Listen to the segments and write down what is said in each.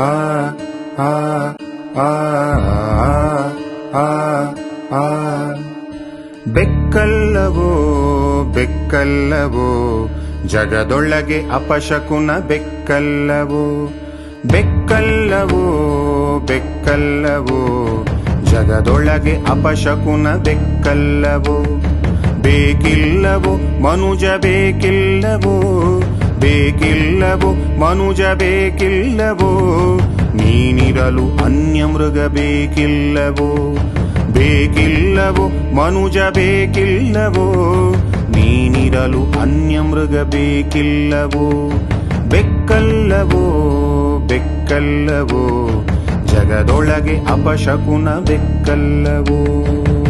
ಆ ಆ ಆ ಆ ಬೆಕ್ಕಲ್ಲವೋ ಬೆಕ್ಕಲ್ಲವೋ ಜಗದೊಳಗೆ ಅಪಶಕುನ ಬೆಕ್ಕಲ್ಲವೋ ಬೆಕ್ಕಲ್ಲವೋ ಬೆಕ್ಕಲ್ಲವೋ ಜಗದೊಳಗೆ ಅಪಶಕುನ ಬೆಕ್ಕಲ್ಲವೋ ಬೇಕಿಲ್ಲವೋ ಮನುಜ ಬೇಕಿಲ್ಲವೋ ಬೇಕಿಲ್ಲವೋ, ಮನುಜ ಬೇಕಿಲ್ಲವೋ, ನೀನಿರಲು ಅನ್ಯ ಮೃಗ ಬೇಕಿಲ್ಲವೋ ಬೇಕಿಲ್ಲವೋ, ಮನುಜ ಬೇಕಿಲ್ಲವೋ, ನೀನಿರಲು ಅನ್ಯ ಮೃಗ ಬೇಕಿಲ್ಲವೋ, ಬೆಕ್ಕಲ್ಲವೋ ಬೆಕ್ಕಲ್ಲವೋ, ಜಗದೊಳಗೆ ಅಪಶಕುನ ಬೆಕ್ಕಲ್ಲವೋ.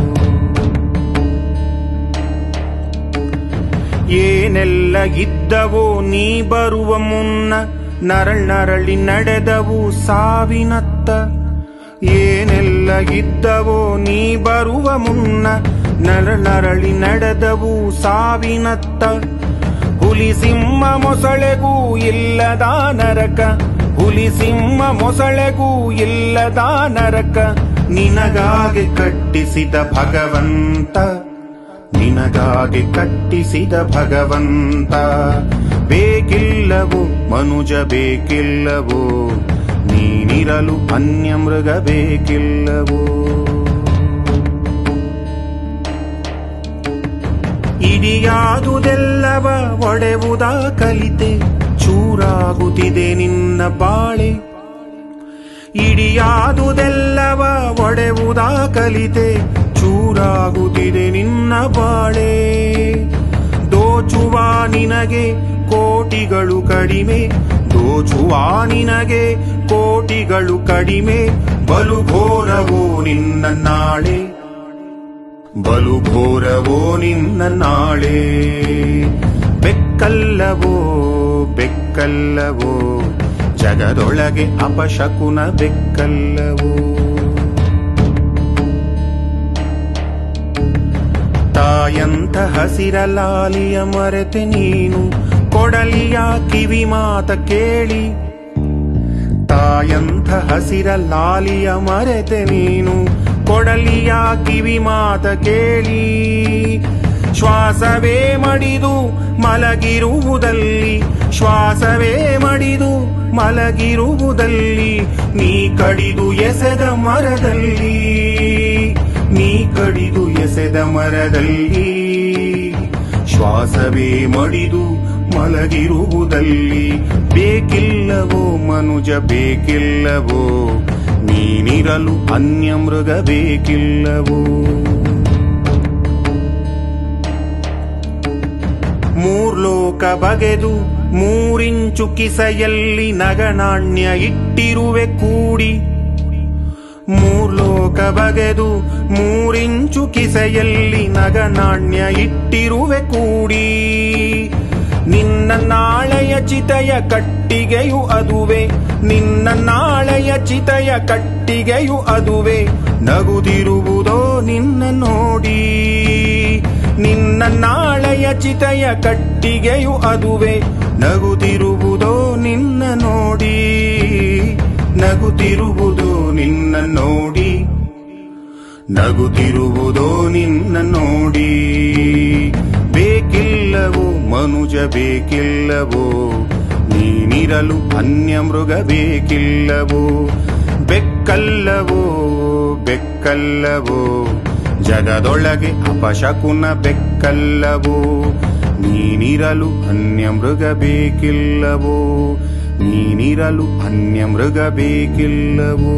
ಏನೆಲ್ಲ ಇದ್ದವೋ ನೀ ಬರುವ ಮುನ್ನ ನರಳ್ ನರಳಿ ನಡೆದವು ಸಾವಿನತ್ತ. ಏನೆಲ್ಲ ಇದ್ದವೋ ನೀ ಬರುವ ಮುನ್ನ ನರಳ್ ನರಳಿ ನಡೆದವು ಸಾವಿನತ್ತ. ಹುಲಿ ಸಿಂಹ ಮೊಸಳೆಗೂ ಇಲ್ಲದ ನರಕ. ಹುಲಿ ಸಿಂಹ ಮೊಸಳೆಗೂ ಇಲ್ಲದ ನರಕ. ನಿನಗಾಗಿ ಕಟ್ಟಿಸಿದ ಭಗವಂತ. ನಿನಗಾಗಿ ಕಟ್ಟಿಸಿದ ಭಗವಂತ. ಬೇಕಿಲ್ಲವು ಮನುಜ, ಬೇಕಿಲ್ಲವು ನೀನಿರಲು ಅನ್ಯ ಮೃಗ ಬೇಕಿಲ್ಲವೋ? ಇಡಿಯಾದುದೆಲ್ಲವ ಒಡೆವುದ ಕಲಿತೆ, ಚೂರಾಗುತ್ತಿದೆ ನಿನ್ನ ಬಾಳೆ. ಇಡಿಯಾದುದೆಲ್ಲವ ಒಡೆವುದ ಕಲಿತೆ ಚೂರಾಗುತ್ತಿದೆ ನಿನ್ನ ಬಾಳೆ. ದೋಚುವ ನಿನಗೆ ಕೋಟಿಗಳು ಕಡಿಮೆ. ದೋಚುವ ನಿನಗೆ ಕೋಟಿಗಳು ಕಡಿಮೆ. ಬಲು ಘೋರವೋ ನಿನ್ನ ನಾಳೆ. ಬಲು ಘೋರವೋ ನಿನ್ನ ನಾಳೆ. ಬೆಕ್ಕಲ್ಲವೋ ಬೆಕ್ಕಲ್ಲವೋ. ಜಗದೊಳಗೆ ಅಪಶಕುನ ಬೆಕ್ಕಲ್ಲವೋ. ತಾಯಂತ ಹಸಿರಲಾಲಿಯ ಮರೆತೆ ನೀನು ಕೊಡಲಿಯ ಕಿವಿ ಮಾತ ಕೇಳಿ. ತಾಯಂಥ ಹಸಿರ ಲಾಲಿಯ ಮರೆತೆ ನೀನು ಕೊಡಲಿಯ ಕಿವಿ ಮಾತ ಕೇಳಿ. ಶ್ವಾಸವೇ ಮಡಿದು ಮಲಗಿರುವುದಲ್ಲಿ, ಶ್ವಾಸವೇ ಮಡಿದು ಮಲಗಿರುವುದಲ್ಲಿ, ನೀ ಕಡಿದು ಎಸೆದ ಮರದಲ್ಲಿ, ನೀ ಕಡಿದು ಎಸೆದ ಮರದಲ್ಲಿ ಶ್ವಾಸವೇ ಮಡಿದು ಮಲಗಿರುವುದಲ್ಲಿ, ಬೇಕಿಲ್ಲವೋ ಮನುಜ, ಬೇಕಿಲ್ಲವೋ ನೀನಿರಲು ಅನ್ಯ ಮೃಗ, ಬೇಕಿಲ್ಲವೋ? ಮೂರ್ಲೋಕ ಬಗೆದು ಮೂರಿಂಚು ಕಿಸೆಯಲ್ಲಿ ನಗನಾಣ್ಯ ಇಟ್ಟಿರುವೆ ಕೂಡಿ ಮೂರ್ಲೋಕ ಬಗೆದು ಮೂರಿಂಚು ಕಿಸೆಯಲ್ಲಿ ನಗನಾಣ್ಯ ಇಟ್ಟಿರುವೆ ಕೂಡಿ. ನಿನ್ನ ನಾಳೆಯ ಚಿತಯ ಕಟ್ಟಿಗೆಯು ಅದುವೆ, ನಿನ್ನ ನಾಳೆಯ ಚಿತಯ ಕಟ್ಟಿಗೆಯು ಅದುವೆ, ನಗುದಿರುವುದೋ ನಿನ್ನ ನೋಡಿ. ನಿನ್ನ ನಾಳೆಯ ಚಿತಯ ಕಟ್ಟಿಗೆಯು ಅದುವೆ, ನಗುದಿರುವುದೋ ನಿನ್ನ ನೋಡಿ. ನಗುತ್ತಿರುವುದೋ ನಿನ್ನ ನೋಡಿ. ನಗುತ್ತಿರುವುದೋ ನಿನ್ನ ನೋಡಿ. ಬೇಕಿಲ್ಲವೋ ಮನುಜ, ಬೇಕಿಲ್ಲವೋ ನೀನಿರಲು ಅನ್ಯ ಮೃಗ ಬೇಕಿಲ್ಲವೋ ಬೆಕ್ಕಲ್ಲವೋ ಬೆಕ್ಕಲ್ಲವೋ ಜಗದೊಳಗೆ ಅಪಶಕುನ, ಬೆಕ್ಕಲ್ಲವೋ ನೀನಿರಲು ಅನ್ಯ ಮೃಗ ಬೇಕಿಲ್ಲವೋ ನೀನಿರಲು ಅನ್ಯ ಮೃಗ ಬೇಕಿಲ್ಲವೋ